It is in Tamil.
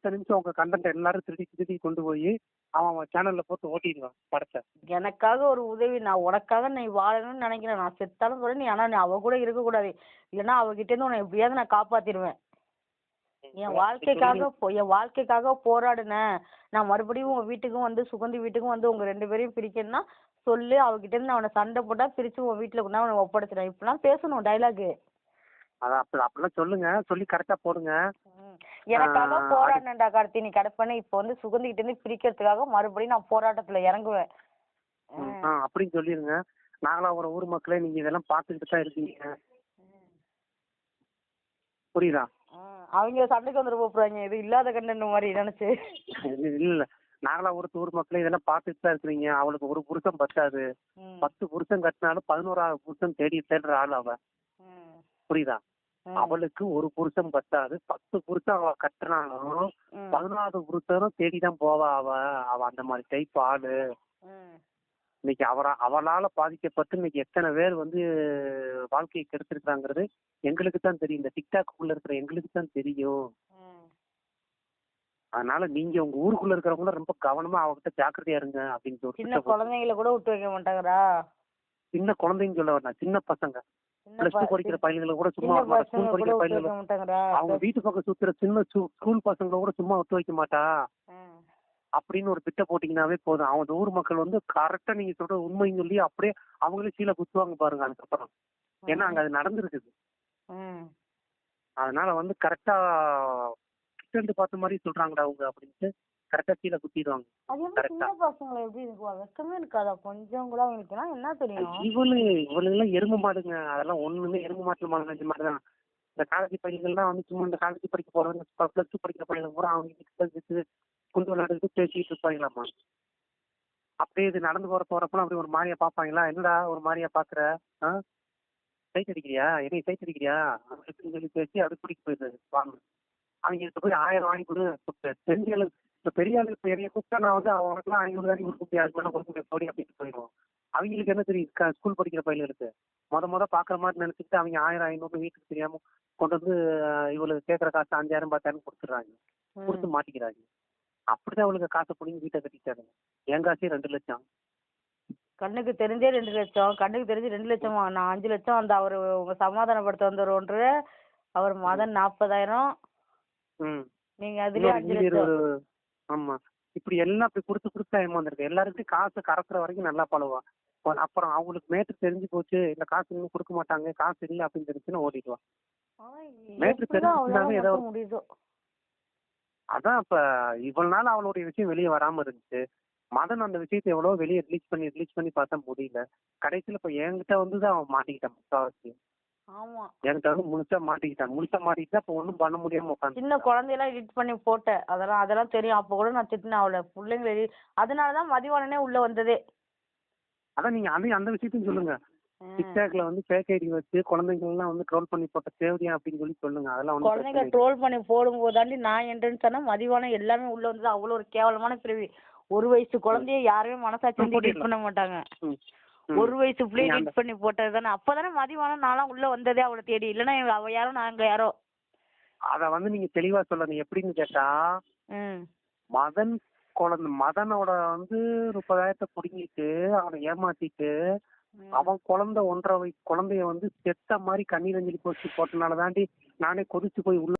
அடுத்த நிமிஷம் உங்க கண்டென்ட் எல்லாரும் திருடி திருடி கொண்டு போய் அவன் அவன் சேனல்ல போட்டு ஓட்டிடுவான் படத்தை. எனக்காக ஒரு உதவி நான் உனக்காக நீ வாழணும்னு நினைக்கிறேன். நான் செத்தாலும் கூட நீ ஆனா நீ அவ கூட இருக்கக்கூடாது இல்லைன்னா அவகிட்ட இருந்து உன்னை எப்படியாவது நான் காப்பாத்திடுவேன். என் வாழ்க்கைக்காக என் வாழ்க்கைக்காக போராடினேன். நான் மறுபடியும் உங்க வீட்டுக்கும் வந்து சுகந்தி வீட்டுக்கும் வந்து உங்க ரெண்டு பேரையும் பிரிக்கணும்னா சொல்லு. அவகிட்ட இருந்து அவனை சண்டை போட்டா பிரிச்சு உன் வீட்டுல கொண்டு அவனை ஒப்படைச்சிடும் இப்படிலாம் பேசணும் டைலாக் அதான் அப்படி அப்படிலாம் சொல்லுங்க. சொல்லி கரெக்டா போடுங்க. எனக்காக போராடினேன்டா கார்த்தி. நீ கடப்பண்ண இப்போ வந்து சுகந்தி கிட்ட இருந்து பிரிக்கிறதுக்காக மறுபடியும் நான் போராட்டத்துல இறங்குவேன். ஆ அப்படின்னு சொல்லிருங்க. நாங்களாம் ஒரு ஊர் மக்களே நீங்க இதெல்லாம் பார்த்துக்கிட்டு தான் இருக்கீங்க. புரியுதா? அவங்க சண்டைக்கு வந்துட்டு போறாங்க. இது இல்லாத கண்டென்ட் மாதிரி நினைச்சு. இல்ல. நாங்களாம் ஒரு ஊர் மக்களே இதெல்லாம் பார்த்துட்டு தான் இருக்கிறீங்க. அவளுக்கு ஒரு புருஷன் பத்தாது. பத்து புருஷன் கட்டினாலும் பதினோராவது புருஷன் தேடி தேடுற ஆள் அவ. புரியுதா? அவளுக்கு ஒரு புருஷன் பத்தாது. பத்து புருஷன் அவ கட்டினாலும் பதினாறு புருஷனும் தேடிதான் போவா அவ. அவ அந்த மாதிரி டைப் ஆளு. இன்னைக்கு அவரா அவளால பாதிக்கப்பட்டு இன்னைக்கு எத்தனை பேர் வந்து வாழ்க்கையை கெடுத்திருக்காங்கிறது எங்களுக்கு தான் தெரியும். இந்த டிக்டாக் உள்ள இருக்கிற எங்களுக்கு தான் தெரியும். அதனால நீங்க உங்க ஊருக்குள்ள இருக்கிறவங்க ரொம்ப கவனமா அவகிட்ட ஜாக்கிரதையா இருங்க அப்படின்னு சின்ன சொல்லிட்டு குழந்தைங்கள கூட விட்டு வைக்க மாட்டாங்கடா. சின்ன குழந்தைங்க சொல்ல வேண்டாம். சின்ன பசங்க. சின்ன பிளஸ் டூ படிக்கிற பையன்களை கூட சும்மா ஸ்கூல் படிக்கிற பையன்களை அவங்க வீட்டு பக்கம் சுத்துற சின்ன ஸ்கூல் பசங்களை கூட சும்மா விட்டு வைக்க மாட்டா. அப்படின்னு ஒரு திட்ட போட்டீங்கன்னாவே போதும். அவங்க ஊர் மக்கள் வந்து கரெக்டா நீங்க சொல்ற உண்மைன்னு சொல்லி அப்படியே அவங்களே கீழே குத்துவாங்க பாருங்க அதுக்கப்புறம். ஏன்னா அங்க அது நடந்திருக்குது. அதனால வந்து கரெக்டா பார்த்த மாதிரி சொல்றாங்கடா அவங்க அப்படின்ட்டு. கரெக்டா கீழே குத்திடுவாங்க. அது எப்படி. சின்ன பசங்களை எப்படி இருக்குவா வெக்கமே இருக்காதா? கொஞ்சம் கூட அவங்களுக்குனா என்ன தெரியும்? இவளு இவளுங்க எல்லாம் எருமை மாடுங்க. அதெல்லாம் ஒண்ணுமே எருமை மாட்டுல மாடு மாதிரி தான் இந்த காலேஜ் பையன்கள்லாம் வந்து சும்மா இந்த காலேஜ் படிக்க போறவங்க பிளஸ் டூ படிக்கிற பையன் கூட அவங்க குண்டு விளையாடுறது பேசிட்டு இருப்பாங்களாமா? அப்படியே இது நடந்து போற போறப்ப அப்படி ஒரு மாதிரியா பாப்பாங்களா என்னடா ஒரு மாதிரியா பாக்குற ஆ? சைட் அடிக்கிறியா? என்னை சைட் அடிக்கிறியா? அப்படின்னு சொல்லி பேசி அது குடிக்க போயிடுது வாங்க. அவங்க கிட்ட போய் ஆயிரம் வாங்கி கொடு தெரிஞ்ச ஆளு இப்ப பெரிய ஆளு என்னைய கூப்பிட்டா நான் வந்து அவனுக்குலாம் ஐநூறு வாங்கி கொடுக்க முடியாது மேலே கொடுக்க முடியாது போடி அப்படின்னு போயிடுவோம் அவங்களுக்கு என்ன தெரியும்? ஸ்கூல் படிக்கிற பையன்களுக்கு. முத முத பாக்குற மாதிரி நினைச்சிட்டு அவங்க ஆயிரம் ஐநூறு வீட்டுக்கு தெரியாம கொண்டு வந்து இவளுக்கு கேட்கற காசு அஞ்சாயிரம் பத்தாயிரம் கொடுத்துட்றாங்க. கொடுத்து மாட்டிக்கிறாங்க. அப்படிதான் அவளுக்கு காசை பிடிங்கி வீட்டை கட்டிட்டாங்க. என் காசே ரெண்டு லட்சம். கண்ணுக்கு தெரிஞ்சே ரெண்டு லட்சம். கண்ணுக்கு தெரிஞ்சு ரெண்டு லட்சமா நான் அஞ்சு லட்சம் அந்த அவர் உங்க சமாதானப்படுத்த வந்தவர் ஒன்று அவர் மாதம் நாற்பதாயிரம் நீங்க அதுலயே அஞ்சு லட்சம். ஆமா. இப்படி எல்லாம் அப்படி கொடுத்து கொடுத்து ஏமாந்துருக்கு. எல்லாருக்கும் காசு கறக்குற வரைக்கும் நல்லா பழவா அப்புறம் அவங்களுக்கு மேட்டு தெரிஞ்சு போச்சு. இல்ல காசு இன்னும் கொடுக்க மாட்டாங்க. காசு இல்லை அப்படின்னு தெரிஞ்சுன்னா ஓடிடுவா. ஆனா மேட்ரு ஏதோ மட்டும் முடியுதோ. அதான் இப்ப இவ்வளவு நாள் அவளுடைய விஷயம் வெளியே வராம இருந்துச்சு. மதன் அந்த விஷயத்தை எவ்வளவு வெளியே ரிலீஸ் பண்ணி ரிலீஸ் பண்ணி பார்த்தா முடியல. கடைசியில இப்ப என்கிட்ட வந்து தான் அவன் மாட்டிக்கிட்டான் முக்காவாசி. வந்து முழுசா மாட்டிக்கிட்டான் முழுசா மாட்டிக்கிட்டா இப்ப ஒண்ணும் பண்ண முடியாம உட்காந்து சின்ன குழந்தையெல்லாம் எடிட் பண்ணி போட்டேன். அதெல்லாம் அதெல்லாம் தெரியும். அப்போ கூட நான் திட்டினேன் அவளை. பிள்ளைங்களை edit- அதனாலதான் மதிவானனே உள்ள வந்ததே. அதான் நீங்க அந்த அந்த விஷயத்தையும் சொல்லுங்க. டிக்டாக்ல வந்து ஃபேக் ஐடி வச்சு குழந்தைங்க எல்லாம் வந்து ட்ரோல் பண்ணி போட்ட தேவையா அப்படின்னு சொல்லி சொல்லுங்க. அதெல்லாம் ஒண்ணும் குழந்தைங்க பிரச்சனை இல்லை. ட்ரோல் பண்ணி போடும்போதாண்டி நான் என்றேன்னு சொன்னா மதிவானம் எல்லாமே உள்ள வந்தது. அவ்வளோ ஒரு கேவலமான பிறவி. ஒரு வயசு குழந்தைய யாருமே மனசாட்சி வந்து பண்ண மாட்டாங்க. ம். ஒரு வயசு பிள்ளை நீங்க எடிட் பண்ணி போட்டது தானே. அப்பதானே மதிவானம் நான்லாம் உள்ள வந்ததே அவளை தேடி. இல்லைன்னா அவ யாரோ நாங்க யாரோ. அத வந்து நீங்க தெளிவா சொல்லணும். எப்படின்னு கேட்டா மதன் குழந்தை மதனோட வந்து முப்பதாயிரத்தை புடுங்கிட்டு அவனை ஏமாத்திட்டு. அவன் குழந்தை ஒன்றரை வயசு குழந்தைய வந்து செத்த மாதிரி கண்ணீர் அஞ்சலி போஸ்ட் போட்டனால தாண்டி நானே கொதிச்சு போய் உள்ள